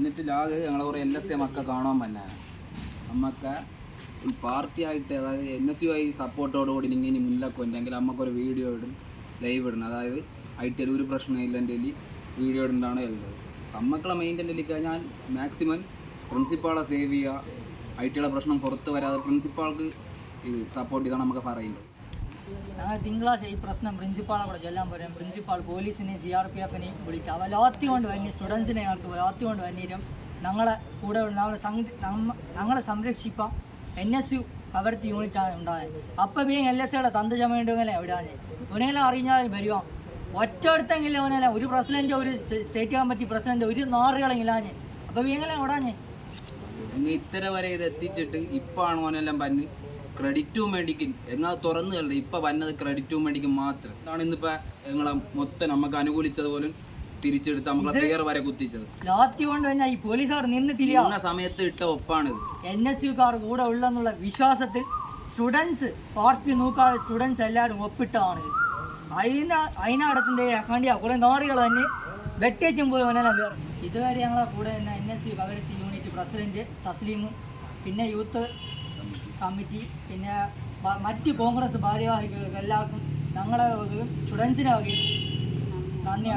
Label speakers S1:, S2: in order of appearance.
S1: എന്നിട്ട് ലാഗ് ഞങ്ങളെ കുറേ എൽ എസ് എ മക്ക കാണാൻ പറ്റാ നമ്മക്ക് ഈ പാർട്ടി ആയിട്ട് അതായത് എൻ എസ് യു ആയി സപ്പോർട്ടോടുകൂടി നിങ്ങൾ ഇനി മുന്നിലൊക്കെ. ഉണ്ടെങ്കിൽ നമുക്കൊരു വീഡിയോ ഇടും ലൈവ് ഇടണം. അതായത് ഐ ടി ഒരു പ്രശ്നമില്ല എന്റെ വീഡിയോ ഇടണ്ടാണ് ഉള്ളത് നമ്മക്കുള്ള മെയിന്റെ കഴിഞ്ഞാൽ മാക്സിമം പ്രിൻസിപ്പാളെ സേവ് ചെയ്യുക. ഐ ടിയുടെ പ്രശ്നം പുറത്ത് വരാതെ പ്രിൻസിപ്പാൾക്ക് ഇത് സപ്പോർട്ട് ചെയ്താണ് നമുക്ക് പറയുന്നത്.
S2: ഞങ്ങൾ തിങ്കളാഴ്ച ഈ പ്രശ്നം പ്രിൻസിപ്പാളെ കൂടെ ചെല്ലാൻ പറയാം പ്രിൻസിപ്പാൾ പോലീസിനെയും സി ആർ പി എഫിനെയും വിളിച്ച് അവ ലാത്തി കൊണ്ട് വന്നി സ്റ്റുഡൻസിനെ ഞങ്ങൾക്ക് ലാത്തി കൊണ്ട് വന്നിരും. ഞങ്ങളെ കൂടെ ഞങ്ങളെ ഞങ്ങളെ സംരക്ഷിക്കാം എൻ എസ് യു അവിടുത്തെ യൂണിറ്റാണ് ഉണ്ടായത് അപ്പം ഈ എൽ എസ് സിയുടെ തന്ത ചമയുണ്ടെങ്കിലേ എവിടെയാണ് ഇവനെല്ലാം അറിഞ്ഞാൽ വരുവാ. ഒറ്റടുത്തെങ്കിലും അവനല്ല ഒരു പ്രസിഡന്റ് ഒരു സ്റ്റേറ്റ് കമ്മിറ്റി പ്രസിഡന്റ് ഒരു നാറുകളെങ്കിലാഞ്ഞ് അപ്പം ബീങ്ങളെ എവിടാഞ്ഞ്
S1: ഇന്ന് ഇത്ര വരെ ഇത് എത്തിച്ചിട്ട് ഇപ്പാണ് ഓനെല്ലാം പന്ന് ക്രെഡിറ്റും മേടിക്ക് എന്നാൽ തുറന്നു കളി ഇപ്പൊ വന്നത് ക്രെഡിറ്റും മേടിക്കും മാത്രം. അതാണ് ഇന്നിപ്പോ ഞങ്ങളെ മൊത്തം നമുക്ക് അനുകൂലിച്ചത് പോലും തിരിച്ചെടുത്ത് നമ്മളെ പേർ വരെ കുത്തിച്ചത്.
S2: ലാത്തി കൊണ്ട് തന്നെ ഈ പോലീസുകാർ നിന്നിട്ടില്ല.
S1: ഇന്ന സമയത്ത് ഇട്ട ഒപ്പാണിത്.
S2: എൻ എസ് യുക്കാർ കൂടെ ഉള്ളെന്നുള്ള വിശ്വാസത്തിൽ സ്റ്റുഡൻസ് പാർട്ടി നോക്കാതെ സ്റ്റുഡൻസ് എല്ലാവരും ഒപ്പിട്ടതാണ്. ഇത്. അതിന അതിനടത്തിന്റെ വേണ്ടിയാ കുറെ നാടുകൾ തന്നെ വെട്ടേച്ചും പോയി വന്നാലും വേറെ. ഇതുവരെ ഞങ്ങളെ കൂടെ തന്നെ N S U Kavaratti unit president തസ്ലീമും പിന്നെ യൂത്ത് കമ്മിറ്റി പിന്നെ മറ്റ് കോൺഗ്രസ് ഭാരവാഹികൾക്ക് എല്ലാവർക്കും ഞങ്ങളെ സ്റ്റുഡൻസിനെ വകയും നന്ദി.